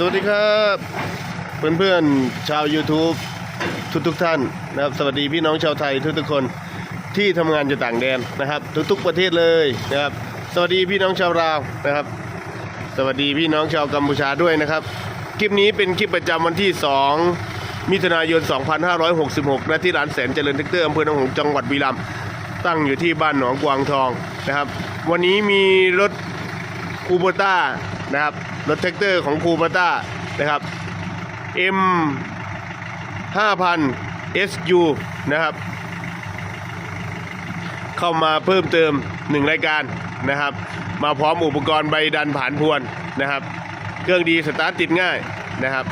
สวัสดีครับเพื่อนๆชาว YouTube ทุกทุกๆท่านนะครับ สวัสดีพี่น้องชาวไทยทุกๆคนที่ทำงานอยู่ต่างแดนนะครับ ทุกๆประเทศเลยนะครับ สวัสดีพี่น้องชาวลาวนะครับ สวัสดีพี่น้องชาวกัมพูชาด้วยนะครับ คลิปนี้เป็นคลิปประจำวันที่ 2 มิถุนายน 2566ณที่ร้านแสนเจริญเทคเตอร์อำเภอหนองหงส์จังหวัดบุรีรัมย์ตั้งอยู่ที่บ้านหนองกวางทองนะครับ วันนี้มีรถคูโบต้านะครับ รถแท็กเตอร์ของคูโบต้านะครับ M 5000 SU นะครับ เข้ามาเพิ่มเติมหนึ่งรายการนะครับ มาพร้อมอุปกรณ์ใบดันผ่านพวนนะครับ เครื่องดีสตาร์ทติดง่ายนะครับ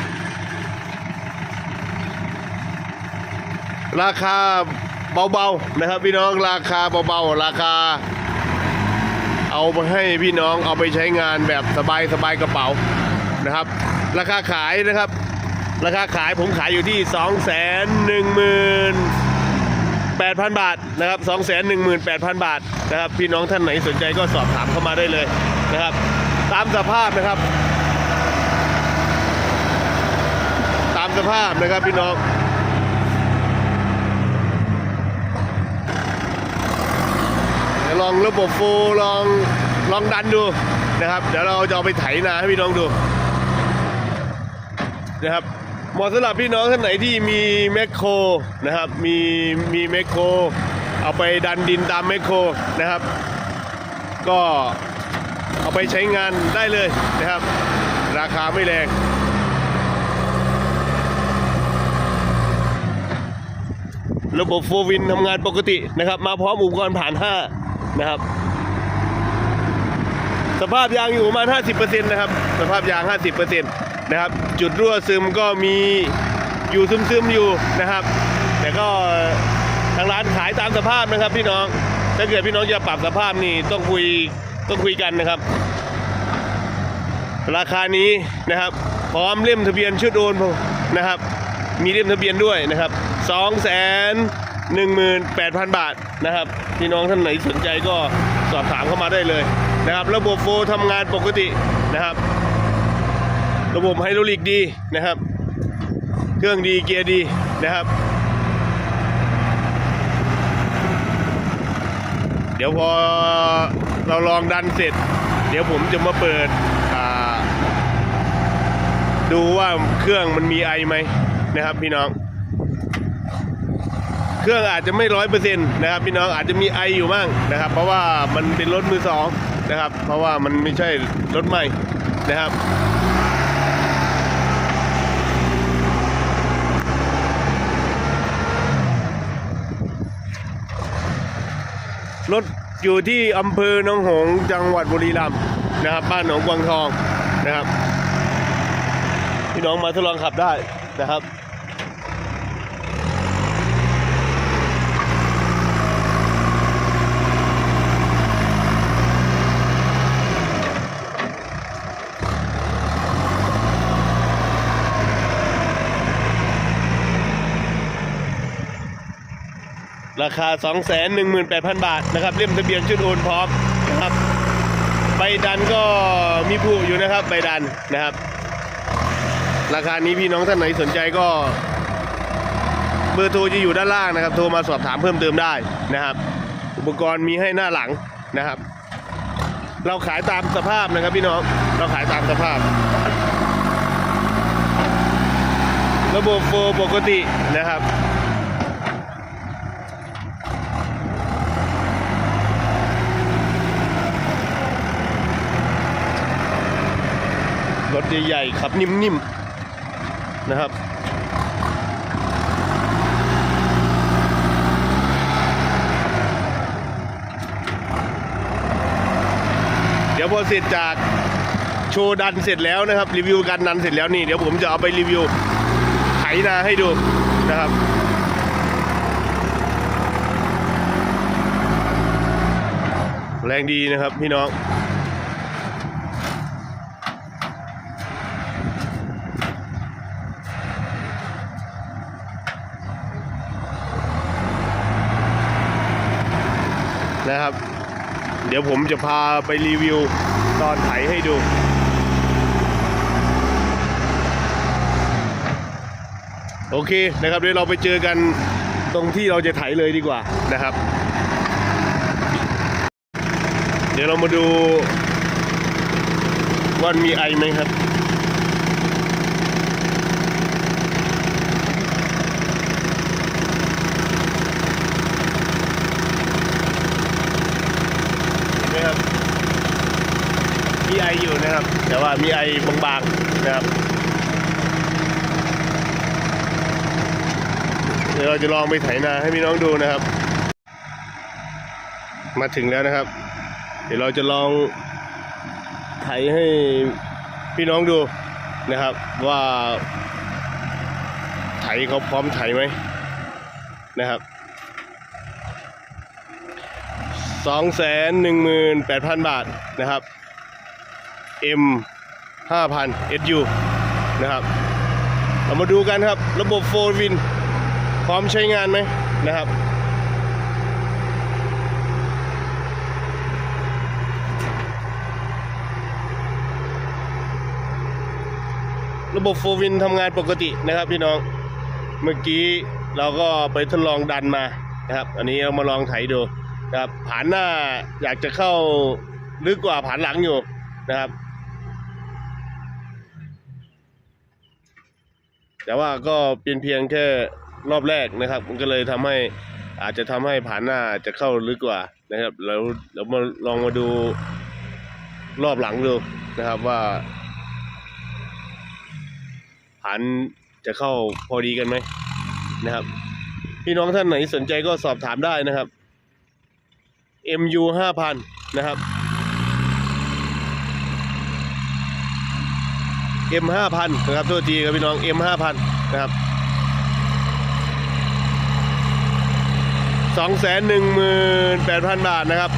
ราคาเบาๆนะครับพี่น้องราคาเบาๆ ราคา เอาไปให้พี่น้องเอาไปใช้งานแบบสบายสบายกระเป๋านะครับ ราคาขายนะครับ ราคาขายผมขายอยู่ที่ 2 1 1 8 0 0 0 บาทนะครับ 2 1 8 0 0 0 บาทนะครับ พี่น้องท่านไหนสนใจก็สอบถามเข้ามาได้เลยนะครับ ตามสภาพนะครับ ตามสภาพนะครับพี่น้อง เดี๋ยว ลองระบบโฟร์ลองลองดันดูนะครับ เดี๋ยวเราจะเอาไปไถนาให้พี่น้องดูนะครับเหมาะสำหรับพี่น้องท่านไหนที่มีแมคโครนะครับมีมีแมคโครเอาไปดันดินตามแมคโครนะครับ ก็เอาไปใช้งานได้เลยนะครับ ราคาไม่แรงระบบโฟวินทำงานปกตินะครับ มาพร้อมอุปกรณ์ผ่าน 5 นะครับ สภาพยางอยู่ประมาณ 50%นะครับ สภาพยาง 50%นะครับ จุดรั่วซึมก็มีอยู่ซึมๆอยู่นะครับ แต่ก็ทางร้านขายตามสภาพนะครับพี่น้อง ถ้าเกิดพี่น้องจะปรับสภาพนี่ต้องคุยต้องคุยกันนะครับ ราคานี้นะครับ พร้อมเล่มทะเบียนชุดโอนนะครับ มีเล่มทะเบียนด้วยนะครับ 2 1 8 0 0 0 บาทนะครับ พี่น้องท่านไหนสนใจก็สอบถามเข้ามาได้เลยนะครับ ระบบโฟร์ทำงานปกตินะครับ ระบบไฮดรอลิกดีนะครับ เครื่องดีเกียร์ดีนะครับ เดี๋ยวพอเราลองดันเสร็จ เดี๋ยวผมจะมาเปิดดูว่าเครื่องมันมีไอไหมนะครับพี่น้อง เครื่องอาจจะไม่ร้อยเปอร์เซ็นต์นะครับพี่น้องอาจจะมีไออยู่บ้างนะครับ เพราะว่ามันเป็นรถมือสองนะครับ เพราะว่ามันไม่ใช่รถใหม่นะครับรถอยู่ที่อำเภอหนองหงส์จังหวัดบุรีรัมย์นะครับ บ้านหนองกวางทองนะครับ พี่น้องมาทดลองขับได้นะครับ ราคา 218,000 บาทนะครับเล่มทะเบียนชุดโอนพร้อมนะครับใบดันก็มีผู้อยู่นะครับใบดันนะครับ ราคานี้พี่น้องท่านไหนสนใจก็เบอร์โทรจะอยู่ด้านล่างนะครับ โทรมาสอบถามเพิ่มเติมได้นะครับ อุปกรณ์มีให้หน้าหลังนะครับ เราขายตามสภาพนะครับพี่น้องเราขายตามสภาพ ระบบโฟปกตินะครับ รถใหญ่ๆขับนิ่มๆนะครับเดี๋ยวพอเสร็จจากโชว์ดันเสร็จแล้วนะครับ รีวิวการดันเสร็จแล้วนี่เดี๋ยวผมจะเอาไปรีวิวไถนาให้ดูนะครับแรงดีนะครับพี่น้อง ดี๋ยวผมจะพาไปรีวิวตอนไถให้ดู โอเคนะครับเดี๋ยวเราไปเจอกันตรงที่เราจะไถเลยดีกว่านะครับ เดี๋ยวเรามาดูว่ามีไอไหมครับ ไออยู่นะครับ แต่ว่ามีไอบางๆนะครับเดี๋ยวเราจะลองไปไถนาให้พี่น้องดูนะครับ มาถึงแล้วนะครับ เดี๋ยวเราจะลองไถให้พี่น้องดูนะครับ ว่าไถเขาพร้อมไถไหมนะครับสองแสนหนึ่งหมื่นแปดพันบาทนะครับ M ห้าพัน SU นะครับ เรามาดูกันครับ ระบบโฟร์วินพร้อมใช้งานไหมนะครับระบบโฟวินทำงานปกตินะครับพี่น้อง เมื่อกี้เราก็ไปทดลองดันมานะครับ อันนี้เรามาลองไถดูนะครับ ผานหน้าอยากจะเข้าลึกกว่าผานหลังอยู่นะครับ แต่ว่าก็เป็นเพียงแค่รอบแรกนะครับ มันก็เลยทำให้อาจจะทำให้ผานหน้าจะเข้าลึกกว่านะครับแล้วเรามาลองมาดูรอบหลังดูนะครับว่าผันจะเข้าพอดีกันไหมนะครับ พี่น้องท่านไหนสนใจก็สอบถามได้นะครับ MU ห้าพันนะครับ M ห้าพันนะครับโทษทีครับพี่น้อง M ห้าพันนะครับสองแสนหนึ่งหมื่นแปดพันบาทนะครับ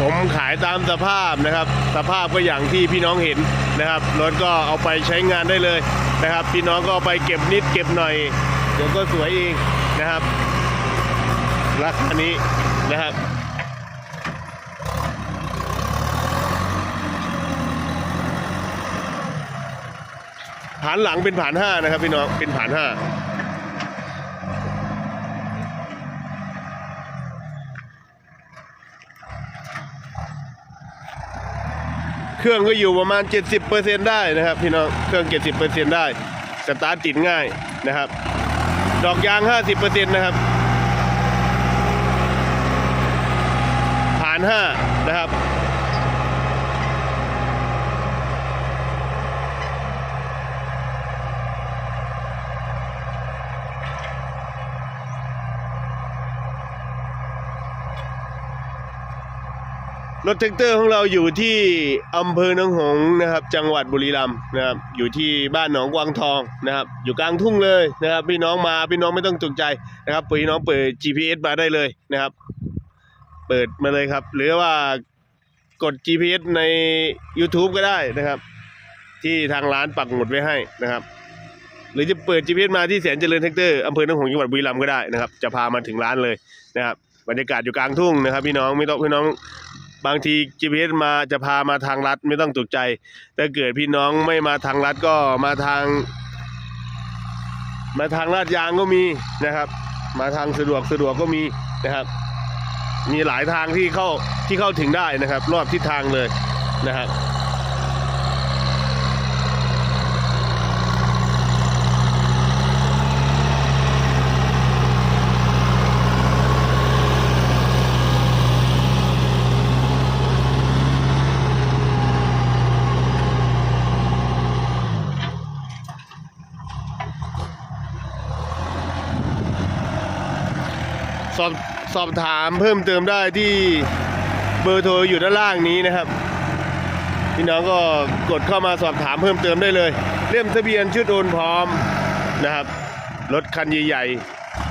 ผมขายตามสภาพนะครับ สภาพก็อย่างที่พี่น้องเห็นนะครับรถก็เอาไปใช้งานได้เลยนะครับ พี่น้องก็เอาไปเก็บนิดเก็บหน่อย เดี๋ยวก็สวยเองนะครับราคานี้นะครับ ผานหลังเป็นผานห้านะครับพี่น้องเป็นผานห้าเครื่องก็อยู่ประมาณ 70%ได้นะครับพี่น้องเครื่อง 70%ได้สตาร์ทติดง่ายนะครับ ดอกยาง 50%นะครับผ่านห้านะครับ รถแท็กเตอร์ของเราอยู่ที่อำเภอหนองหงนะครับ จังหวัดบุรีรัมย์นะครับ อยู่ที่บ้านหนองกวางทองนะครับ อยู่กลางทุ่งเลยนะครับ พี่น้องมาพี่น้องไม่ต้องตกใจนะครับพี่น้องเปิด GPS มาได้เลยนะครับ เปิดมาเลยครับ หรือว่ากด GPS ใน YouTube ก็ได้นะครับ ที่ทางร้านปักหมุดไว้ให้นะครับ หรือจะเปิด GPS มาที่แสนเจริญแท็กเตอร์อำเภอหนองหงจังหวัดบุรีรัมย์ก็ได้นะครับ จะพามาถึงร้านเลยนะครับบรรยากาศอยู่กลางทุ่งนะครับ พี่น้องไม่ต้องพี่น้อง บางที GPS มาจะพามาทางลัดไม่ต้องตกใจ แต่เกิดพี่น้องไม่มาทางลัดก็มาทาง มาทางลาดยางก็มีนะครับ มาทางสะดวกสะดวกก็มีนะครับ มีหลายทางที่เข้าที่เข้าถึงได้นะครับ รอบทิศทางเลยนะครับ สอบสอบถามเพิ่มเติมได้ที่เบอร์โทรอยู่ด้านล่างนี้นะครับพี่น้องก็กดเข้ามาสอบถามเพิ่มเติมได้เลย เล่มทะเบียนชุดโอนพร้อมนะครับรถคันใหญ่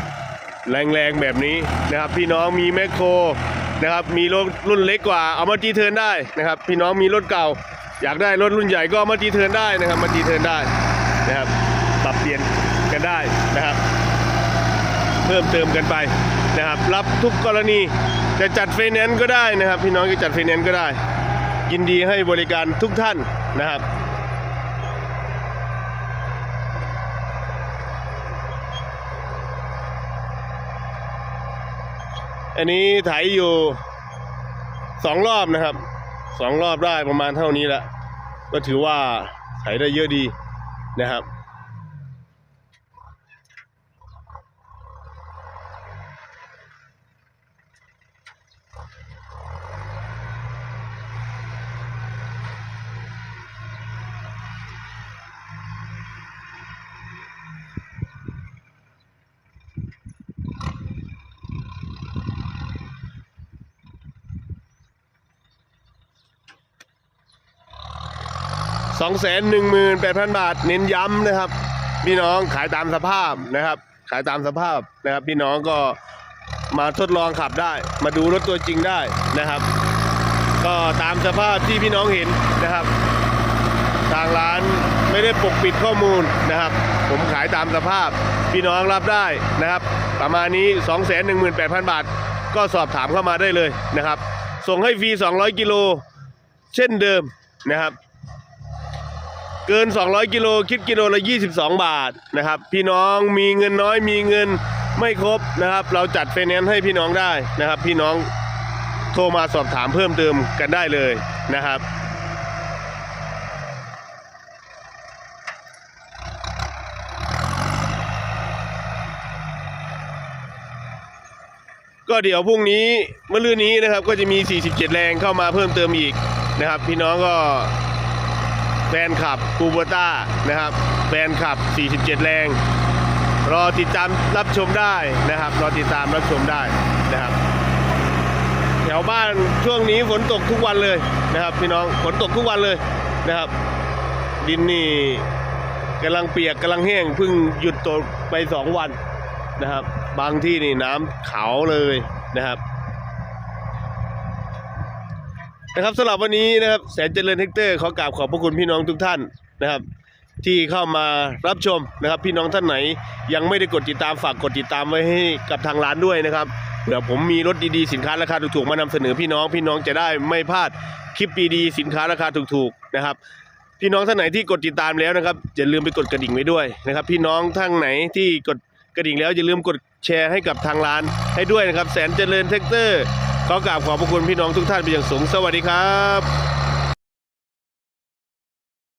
ๆ แรงๆแบบนี้นะครับ พี่น้องมีแมคโครนะครับมีรถรุ่นเล็กกว่าเอามาจีเทิร์นได้นะครับ พี่น้องมีรถเก่า อยากได้รถรุ่นใหญ่ก็เอามาจีเทิร์นได้นะครับ มาจีเทิร์นได้นะครับปรับเปลี่ยนกันได้นะครับ เพิ่มเติมกันไป นะครับ รับทุกกรณีจะจัดไฟแนนซ์ก็ได้นะครับ พี่น้องจะจัดไฟแนนซ์ก็ได้ ยินดีให้บริการทุกท่านนะครับอันนี้ไถอยู่สองรอบนะครับสองรอบได้ประมาณเท่านี้ละก็ถือว่าไถได้เยอะดีนะครับ สองแสนหนึ่งหมื่นแปดพันบาท เน้นย้ำนะครับ พี่น้องขายตามสภาพนะครับ ขายตามสภาพนะครับ พี่น้องก็มาทดลองขับได้ มาดูรถตัวจริงได้นะครับ ก็ตามสภาพที่พี่น้องเห็นนะครับ ทางร้านไม่ได้ปกปิดข้อมูลนะครับ ผมขายตามสภาพ พี่น้องรับได้นะครับ ประมาณนี้ 2 1 8 0 0 0 บาท ก็สอบถามเข้ามาได้เลยนะครับ ส่งให้ฟรี 200 กิโล เช่นเดิมนะครับ เกิน 200 กิโลคิดกิโลละ 22 บาทนะครับ พี่น้องมีเงินน้อยมีเงินไม่ครบนะครับ เราจัดไฟแนนซ์ให้พี่น้องได้นะครับ พี่น้องโทรมาสอบถามเพิ่มเติมกันได้เลยนะครับก็เดี๋ยวพรุ่งนี้เมื่อรืนนี้นะครับก็จะมี 47 แรงเข้ามาเพิ่มเติมอีกนะครับ พี่น้องก็ แฟนคลับกูโบต้านะครับ แฟนคลับ 47 แรง รอติดตามรับชมได้นะครับ รอติดตามรับชมได้นะครับ แถวบ้านช่วงนี้ฝนตกทุกวันเลยนะครับ พี่น้องฝนตกทุกวันเลยนะครับ ดินนี่กำลังเปียกกำลังแห้งเพิ่งหยุดตกไปสองวันนะครับ บางที่นี่น้ำขาวเลยนะครับ นะครับสำหรับวันนี้นะครับแสนเจริญเฮกเตอร์ขอกราบขอบพระคุณพี่น้องทุกท่านนะครับ ที่เข้ามารับชมนะครับ พี่น้องท่านไหน ยังไม่ได้กดติดตามฝากกดติดตามไว้ให้กับทางร้านด้วยนะครับเผื่อผมมีรถดีๆสินค้าราคาถูกๆมานำเสนอพี่น้องพี่น้องจะได้ไม่พลาดคลิปดีๆสินค้าราคาถูกๆนะครับ พี่น้องท่านไหนที่กดติดตามแล้วนะครับอย่าลืมไปกดกระดิ่งไว้ด้วยนะครับ พี่น้องท่านไหนที่กดกระดิ่งแล้วอย่าลืมกดแชร์ให้กับทางร้านให้ด้วยนะครับ แสนเจริญเทคเตอร์ ขอกราบขอบพระคุณพี่น้องทุกท่านเป็นอย่างสูงสวัสดีครับ